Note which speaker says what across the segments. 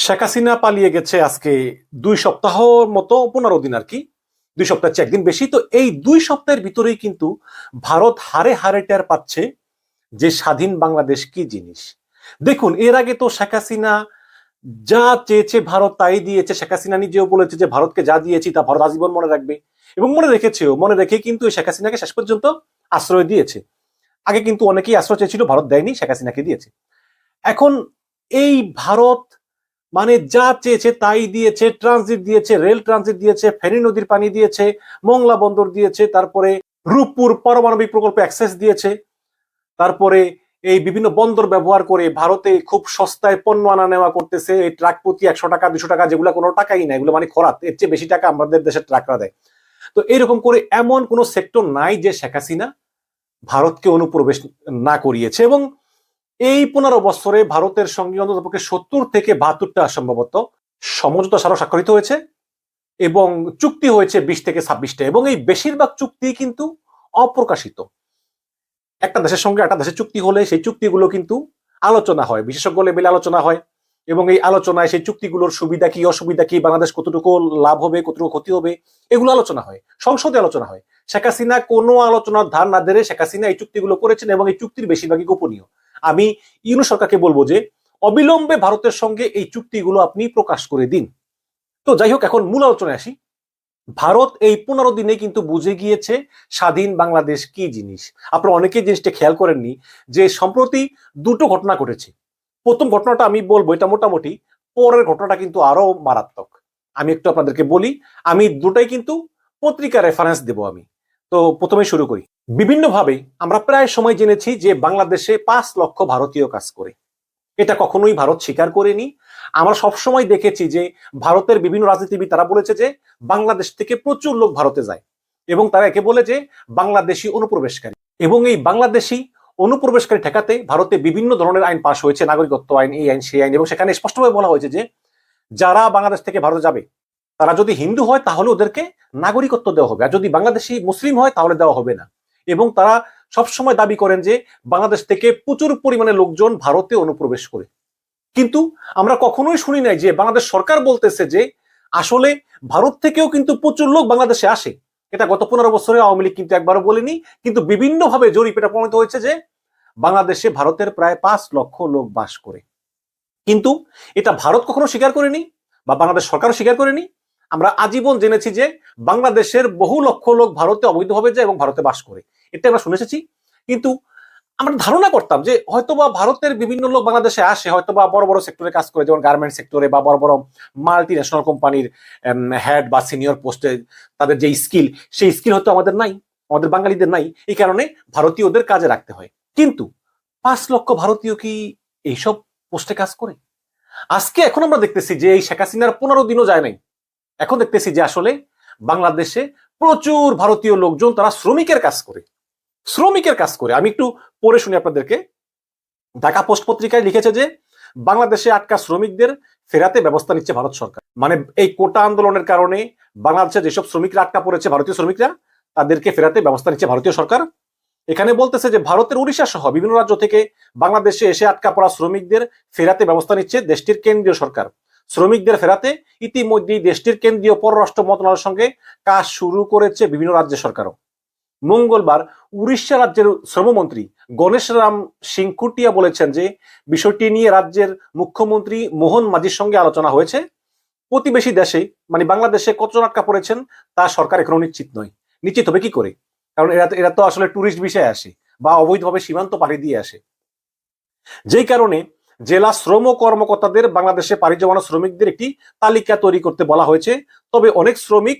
Speaker 1: শেখ হাসিনা পালিয়ে গেছে আজকে দুই সপ্তাহ মতো, পনেরো দিন আর কি। দুই সপ্তাহ চেয়ে একদিন বেশি। তো এই দুই সপ্তাহের ভিতরেই কিন্তু ভারত হারে হারে টের পাচ্ছে যে স্বাধীন বাংলাদেশ কি জিনিস। দেখুন, এর আগে তো শেখ হাসিনা যা চেয়েছে ভারত তাই দিয়েছে। শেখ হাসিনা নিজেও বলেছে যে, ভারতকে যা দিয়েছি তা ভারত আজীবন মনে রাখবে। এবং মনে রেখেছেও, মনে রেখে কিন্তু শেখ হাসিনাকে শেষ পর্যন্ত আশ্রয় দিয়েছে। আগে কিন্তু অনেকেই আশ্রয় চেয়েছিল, ভারত দেয়নি, শেখ হাসিনাকে দিয়েছে। এখন এই ভারত মানে যা চেয়েছে তাই দিয়েছে ট্রানজিট দিয়েছে রেল ট্রানজিট দিয়েছে, ফেনী নদীর পানি দিয়েছে, মংলা বন্দর দিয়েছে, তারপরে রূপপুর পারমাণবিক প্রকল্পে অ্যাক্সেস দিয়েছে, তারপরে এই বিভিন্ন বন্দর ব্যবহার করে ভারতে খুব সস্তায় পণ্য আনা নেওয়া করতেছে, এই ট্রাক প্রতি একশো টাকা, দুশো টাকা যেগুলো কোনো টাকাই নাই, এগুলো মানে খরাত, এর চেয়ে বেশি টাকা আমাদের দেশের ট্রাকরা দেয়। তো এরকম করে এমন কোনো সেক্টর নাই যে শেখ হাসিনা ভারতকে অনুপ্রবেশ না করিয়েছে এবং এই পনেরো বছরে ভারতের সঙ্গে অন্ততপক্ষে সত্তর থেকে বাহাত্তরটা সম্ভবত সমঝোতা স্মারক স্বাক্ষরিত হয়েছে এবং চুক্তি হয়েছে বিশ থেকে ছাব্বিশটা এবং এই বেশিরভাগ চুক্তি কিন্তু অপ্রকাশিত। একটা দেশের সঙ্গে একটা দেশের চুক্তি হলে সেই চুক্তিগুলো কিন্তু আলোচনা হয়, বিশেষজ্ঞ লেভেলে আলোচনা হয় এবং এই আলোচনায় সেই চুক্তিগুলোর সুবিধা কি, অসুবিধা কি, বাংলাদেশ কতটুকু লাভ হবে, কতটুকু ক্ষতি হবে, এগুলো আলোচনা হয়, সংসদে আলোচনা হয়। শেখ হাসিনা কোনো আলোচনার ধার না ধরে শেখ হাসিনা এই চুক্তিগুলো করেছেন এবং এই চুক্তির বেশিরভাগই গোপনীয়। আমি ইউনু সরকারকে বলব যে, অবিলম্বে ভারতের সঙ্গে এই চুক্তিগুলো আপনি প্রকাশ করে দিন। তো যাই হোক, এখন মূল আলোচনায় আসি। ভারত এই পনেরো দিনে কিন্তু বুঝে গিয়েছে স্বাধীন বাংলাদেশ কি জিনিস। আপনারা অনেকেই জিনিসটা খেয়াল করেননি যে, সম্প্রতি দুটো ঘটনা ঘটেছে। প্রথম ঘটনাটা আমি বলব, এটা মোটামুটি পরের ঘটনাটা কিন্তু আরও মারাত্মক। আমি একটু আপনাদেরকে বলি, আমি দুটাই কিন্তু পত্রিকা রেফারেন্স দেব আমি। তো প্রথমে শুরু করি। বিভিন্নভাবে আমরা প্রায় সময় জেনেছি যে বাংলাদেশে পাঁচ লক্ষ ভারতীয় কাজ করে। এটা কখনোই ভারত স্বীকার করেনি। আমরা সবসময় দেখেছি যে ভারতের বিভিন্ন রাজনীতিবিদ তারা বলেছে যে বাংলাদেশ থেকে প্রচুর লোক ভারতে যায় এবং তারা একে বলে যে বাংলাদেশি অনুপ্রবেশকারী। এবং এই বাংলাদেশি অনুপ্রবেশকারী ঠেকাতে ভারতে বিভিন্ন ধরনের আইন পাশ হয়েছে, নাগরিকত্ব আইন, এই আইন, সেই আইন এবং সেখানে স্পষ্টভাবে বলা হয়েছে যে যারা বাংলাদেশ থেকে ভারতে যাবে, তারা যদি হিন্দু হয় তাহলে ওদেরকে নাগরিকত্ব দেওয়া হবে। আর যদি বাংলাদেশি মুসলিম হয় তাহলে দেওয়া হবে না। এবং তারা সবসময় দাবি করেন যে বাংলাদেশ থেকে প্রচুর পরিমাণে লোকজন ভারতে অনুপ্রবেশ করে। কিন্তু আমরা কখনোই শুনি নাই যে বাংলাদেশ সরকার বলতেছে যে আসলে ভারত থেকেও কিন্তু প্রচুর লোক বাংলাদেশে আসে। এটা গত পনেরো বছরে আওয়ামী লীগ কিন্তু একবারও বলেনি, কিন্তু বিভিন্নভাবে জরিপ এটা প্রমাণিত হয়েছে যে বাংলাদেশে ভারতের প্রায় পাঁচ লক্ষ লোক বাস করে। কিন্তু এটা ভারত কখনো স্বীকার করেনি বা বাংলাদেশ সরকারও স্বীকার করেনি আমরা আজীবন জেনেছি যে বাংলাদেশের বহু লক্ষ লোক ভারতে অবৈধভাবে যায় এবং ভারতে বাস করে। এটা আমরা শুনে এসেছি। কিন্তু আমরা ধারণা করতাম যে হয়তোবা ভারতের বিভিন্ন লোক বাংলাদেশে আসে, হয়তোবা বড় বড় সেক্টরে কাজ করে, যেমন গার্মেন্ট সেক্টরে বা বড় বড় মাল্টি ন্যাশনাল কোম্পানির হেড বা সিনিয়র পোস্টে তাদের যে স্কিল সেই স্কিল হয়তো আমাদের নাই, আমাদের বাঙালিদের নাই। এই কারণে ভারতীয়দের কাজে রাখতে হয়। কিন্তু পাঁচ লক্ষ ভারতীয় কি এইসব পোস্টে কাজ করে? আজকে এখন আমরা দেখতেছি যে এই শেখ হাসিনার পনেরো দিনও যায় নাই। এখন দেখতেছি যে আসলে বাংলাদেশে প্রচুর ভারতীয় লোকজন তারা শ্রমিকের কাজ করে। শ্রমিকের কাজ করে। আমি একটু পড়ে শুনি আপনাদেরকে। ঢাকা পোস্ট পত্রিকায় লিখেছে যে, বাংলাদেশে আটকা শ্রমিকদের ফেরাতে ব্যবস্থা নিচ্ছে ভারত সরকার। মানে এই কোটা আন্দোলনের কারণে বাংলাদেশে যেসব শ্রমিকরা আটকা পড়েছে, ভারতীয় শ্রমিকরা, তাদেরকে ফেরাতে ব্যবস্থা নিচ্ছে ভারতীয় সরকার। এখানে বলতেছে যে, ভারতের উড়িষ্যা সহ বিভিন্ন রাজ্য থেকে বাংলাদেশে এসে আটকা পড়া শ্রমিকদের ফেরাতে ব্যবস্থা নিচ্ছে দেশটির কেন্দ্রীয় সরকার। শ্রমিকদের ফেরাতে ইতিমধ্যেই দেশটির কেন্দ্রীয় পররাষ্ট্র মন্ত্রণালয়ের সঙ্গে কাজ শুরু করেছে বিভিন্ন রাজ্য সরকারও। মঙ্গলবার উড়িষ্যা রাজ্যের শ্রমমন্ত্রী গণেশ রাম সিং কুটিয়া বলেছেন যে, বিষয়টি নিয়ে রাজ্যের মুখ্যমন্ত্রী মোহন মাঝির সঙ্গে আলোচনা হয়েছে। প্রতিবেশী দেশে মানে বাংলাদেশে কতজন আটকা পড়েছেন তা সরকার এখনও নিশ্চিত নয়। নিশ্চিত হবে কি করে? কারণ এরা এরা তো আসলে টুরিস্ট বিষয়ে আসে বা অবৈধভাবে সীমান্ত পাড়ি দিয়ে আসে। যেই কারণে জেলা শ্রম কর্মকর্তাদের বাংলাদেশে পাড়ি জমানো শ্রমিকদের একটি তালিকা তৈরি করতে বলা হয়েছে। তবে অনেক শ্রমিক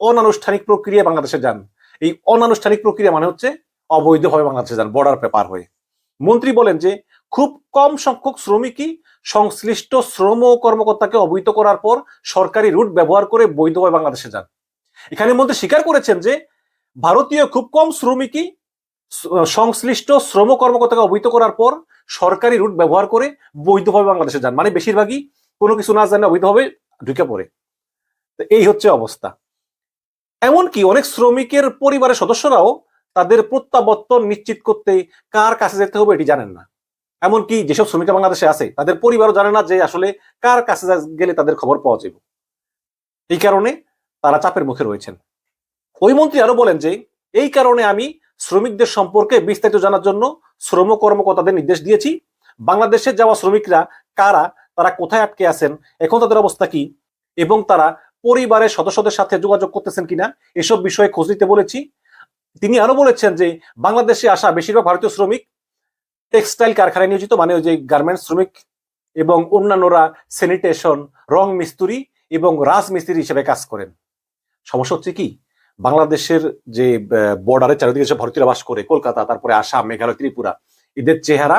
Speaker 1: অনানুষ্ঠানিক প্রক্রিয়া বাংলাদেশে যান। এই অনানুষ্ঠানিক প্রক্রিয়া মানে হচ্ছে অবৈধভাবে বাংলাদেশে যান বর্ডার পেপার হয়ে। মন্ত্রী বলেন যে, খুব কম সংখ্যক শ্রমিকই সংশ্লিষ্ট শ্রম কর্মকর্তাকে অবহিত করার পর সরকারি রুট ব্যবহার করে বৈধভাবে বাংলাদেশে যান। এখানে মন্ত্রী স্বীকার করেছেন যে, ভারতীয় খুব কম শ্রমিকই সংশ্লিষ্ট শ্রম কর্মকর্তাকে অবহিত করার পর সরকারি রুট ব্যবহার করে বৈধভাবে বাংলাদেশে যান। মানে বেশিরভাগই কোনো কিছু না জানে অবৈধভাবে ঢুকে পড়ে। এই হচ্ছে অবস্থা। এমনকি অনেক শ্রমিকের পরিবারের সদস্যরাও তাদের প্রত্যাবর্তন নিশ্চিত করতে কার কাছে যেতে হবে এটি জানেন না। এমনকি যেসব শ্রমিকরা বাংলাদেশে আছে, তাদের পরিবারও জানে না যে আসলে কার কাছে গেলে তাদের খবর পাওয়া যাবে। এই কারণে তারা চাপের মুখে রয়েছেন। ওই মন্ত্রী আরও বলেন যে, এই কারণে আমি শ্রমিকদের সম্পর্কে বিস্তারিত জানার জন্য শ্রম কর্মকর্তাদের নির্দেশ দিয়েছি। বাংলাদেশে যাওয়া শ্রমিকরা কারা, তারা কোথায় আটকে আছেন, এখন তাদের অবস্থা কি, এবং তারা পরিবারের সদস্যদের সাথে যোগাযোগ করতেছেন কিনা, এসব বিষয়ে খোঁজ নিতে বলেছি। তিনি আরও বলেছেন যে, বাংলাদেশে আসা বেশিরভাগ ভারতীয় শ্রমিক টেক্সটাইল কারখানায় নিয়োজিত মানে ওই যে গার্মেন্টস শ্রমিক এবং অন্যান্যরা স্যানিটেশন, রং মিস্ত্রি এবং রাজমিস্ত্রি হিসেবে কাজ করেন। সমস্যা হচ্ছে কি বাংলাদেশের যে বর্ডারের চারিদিকে যে ভারতীয়রা বাস করে, কলকাতা, তারপরে আসাম, মেঘালয়, ত্রিপুরা, এদের চেহারা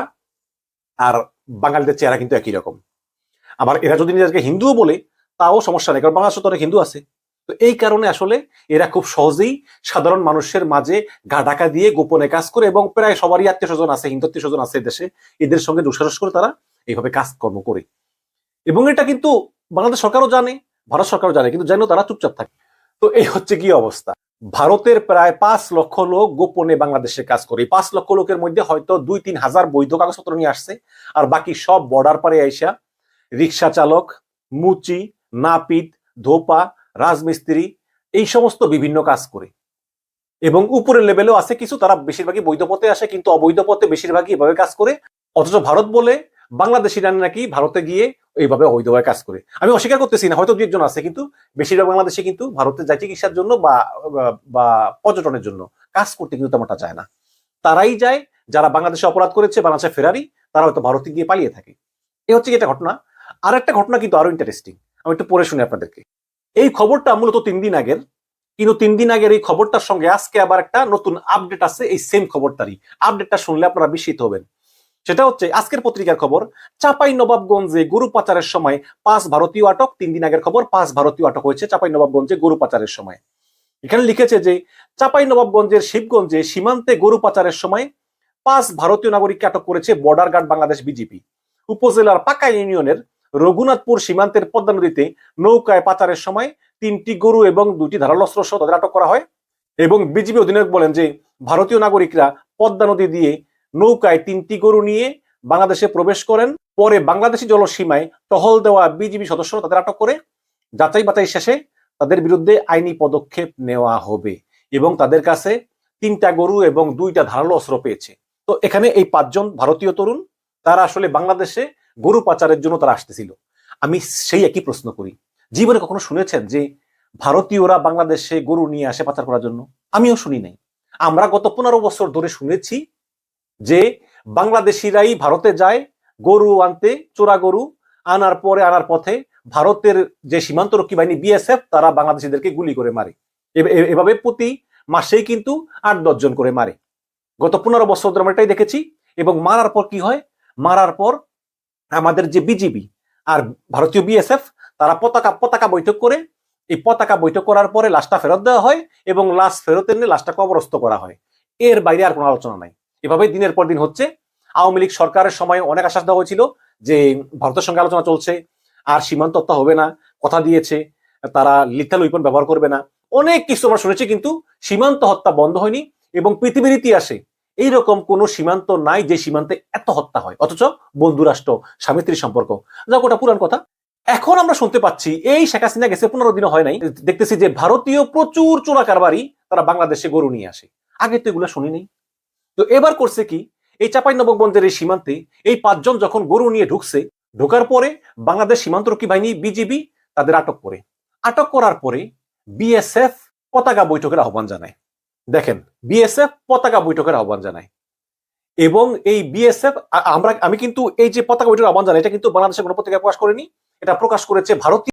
Speaker 1: আর বাঙালিদের চেহারা কিন্তু একই রকম। আবার এরা যদি নিজেকে হিন্দুও বলে, তাও সমস্যা নেই, কারণ বাংলাদেশে তো অনেক হিন্দু আছে। তো এই কারণে আসলে এরা খুব সহজেই সাধারণ মানুষের মাঝে গা ঢাকা দিয়ে গোপনে কাজ করে এবং প্রায় সবারই আত্মীয় স্বজন আছে হিন্দু আত্মীয় স্বজন আছে দেশে। এদের সঙ্গে দুঃসাহস করে তারা এইভাবে কাজকর্ম করে। এবং এটা কিন্তু বাংলাদেশ সরকারও জানে, ভারত সরকারও জানে, কিন্তু যেন তারা চুপচাপ থাকে। তো এই হচ্ছে কি অবস্থা? ভারতের প্রায় পাঁচ লক্ষ লোক গোপনে বাংলাদেশে কাজ করে। পাঁচ লক্ষ লোকের মধ্যে হয়তো দুই তিন হাজার বৈধ কাগজপত্র নিয়ে আসছে, আর বাকি সব বর্ডার পারে আইসা রিক্সা চালক, মুচি, নাপিত, ধোপা, রাজমিস্ত্রি, এই সমস্ত বিভিন্ন কাজ করে। এবং উপরের লেভেলেও আছে কিছু, তারা বেশিরভাগই বৈধ পথে আসে, কিন্তু অবৈধ পথে বেশিরভাগই এভাবে কাজ করে। অথচ ভারত বলে বাংলাদেশিরা নাকি ভারতে গিয়ে এইভাবে অবৈধভাবে কাজ করে। আমি অস্বীকার করতেছি না, হয়তো দু একজন আছে, কিন্তু বেশিরভাগ বাংলাদেশে কিন্তু ভারতে যায় চিকিৎসার জন্য বা বা পর্যটনের জন্য কাজ করতে কিন্তু তেমনটা চায় না। তারাই যায়, যারা বাংলাদেশে অপরাধ করেছে বাংলাদেশে ফেরারি তারা হয়তো ভারতে গিয়ে পালিয়ে থাকে। এ হচ্ছে কি ঘটনা। আর একটা ঘটনা কিন্তু আরও ইন্টারেস্টিং আমি একটু পড়ে শুনি আপনাদেরকে। এই খবরটা মূলত তিন দিন আগের, কিন্তু তিন দিন আগের এই খবরটার সঙ্গে আজকে আবার একটা নতুন আপডেট আছে, এই সেম খবরটারই। আপডেটটা শুনলে আপনারা বিস্মিত হবেন। সেটা হচ্ছে আজকের পত্রিকার খবর। চাপাই নবাবগঞ্জে গরু পাচারের সময় পাঁচ ভারতীয় আটক, তিন দিন আগের খবর, পাঁচ ভারতীয় আটক হয়েছে চাপাই নবাবগঞ্জে গরু পাচারের সময়। এখানে লিখেছে যে, চাপাই নবাবগঞ্জের শিবগঞ্জে সীমান্তে গরু পাচারের সময় পাঁচ ভারতীয় নাগরিককে আটক করেছে বর্ডার গার্ড বাংলাদেশ বিজেপি। উপজেলার পাকা ইউনিয়নের রঘুনাথপুর সীমান্তের পদ্মা নদীতে নৌকায় পাচারের সময় তিনটি গরু এবং দুটি ধারালো অস্ত্র সহ তাদের আটক করা হয়। এবং বিজেপি অধিনায়ক বলেন যে, ভারতীয় নাগরিকরা পদ্মা নদী দিয়ে নৌকায় তিনটি গরু নিয়ে বাংলাদেশে প্রবেশ করেন। পরে বাংলাদেশি জলসীমায় টহল দেওয়া বিজিবি সদস্যরা তাদের আটক করে। যাচাই বাছাই শেষে তাদের বিরুদ্ধে আইনি পদক্ষেপ নেওয়া হবে এবং তাদের কাছে তিনটা গরু এবং দুইটা ধারালো অস্ত্র পেয়েছে। তো এখানে এই পাঁচজন ভারতীয় তরুণ, তারা আসলে বাংলাদেশে গরু পাচারের জন্য তারা আসতেছিল। আমি সেই একই প্রশ্ন করি। জীবনে কখনো শুনেছেন যে ভারতীয়রা বাংলাদেশে গরু নিয়ে আসে পাচার করার জন্য? আমিও শুনি নাই। আমরা গত পনেরো বছর ধরে শুনেছি যে বাংলাদেশিরাই ভারতে যায়, গরু আনতে, চোরা গরু আনার পরে আনার পথে ভারতের যে সীমান্তরক্ষী বাহিনী বিএসএফ, তারা বাংলাদেশিদেরকে গুলি করে মারে। এভাবে প্রতি মাসেই কিন্তু আট দশজন করে মারে। গত পনেরো বছর ধরে আমরা এটাই দেখেছি এবং মারার পর কি হয়? মারার পর আমাদের যে বিজিবি আর ভারতীয় বিএসএফ, তারা পতাকা পতাকা বৈঠক করে। এই পতাকা বৈঠক করার পরে লাশটা ফেরত দেওয়া হয় এবং লাশ ফেরত এনে লাশটা কবরস্থ করা হয়। এর বাইরে আর কোনো আলোচনা নাই। এভাবে দিনের পর দিন হচ্ছে। আওয়ামী লীগ সরকারের সময় অনেক আশ্বাস দেওয়া হয়েছিল যে ভারতের সঙ্গে আলোচনা চলছে, আর সীমান্ত হত্যা হবে না, কথা দিয়েছে, তারা লিথাল উইপন ব্যবহার করবে না। অনেক কিছু আমরা শুনেছি কিন্তু সীমান্ত হত্যা বন্ধ হয়নি এবং পৃথিবীর ইতিহাসে এইরকম কোন সীমান্ত নাই যে সীমান্তে এত হত্যা হয়। অথচ বন্ধুরাষ্ট্র স্বামী স্ত্রীর সম্পর্ক। যাক, ওটা পুরান কথা। এখন আমরা শুনতে পাচ্ছি, এই শেখ হাসিনা গেছে, পনেরো দিনও হয় নাই। দেখতেছি যে ভারতীয় প্রচুর চোরা কারবারি তারা বাংলাদেশে গরু নিয়ে আসে। আগে তো এগুলো শুনি নেই তো এবার করছে কি? এই চাপাই নবগঞ্জের এই সীমান্তে এই পাঁচজন যখন গরু নিয়ে ঢুকছে, ঢোকার পরে বাংলাদেশ সীমান্তরক্ষী বাহিনী, বিজিবি তাদের আটক করে। আটক করার পরে বিএসএফ পতাকা বৈঠকের আহ্বান জানায়। দেখেন, বিএসএফ পতাকা বৈঠকের আহ্বান জানায়। এবং এই বিএসএফ আমরা, আমি কিন্তু এই যে পতাকা বৈঠকের আহ্বান জানাই, এটা কিন্তু বাংলাদেশের কোনো পত্রিকায় প্রকাশ করেনি, এটা প্রকাশ করেছে ভারতীয়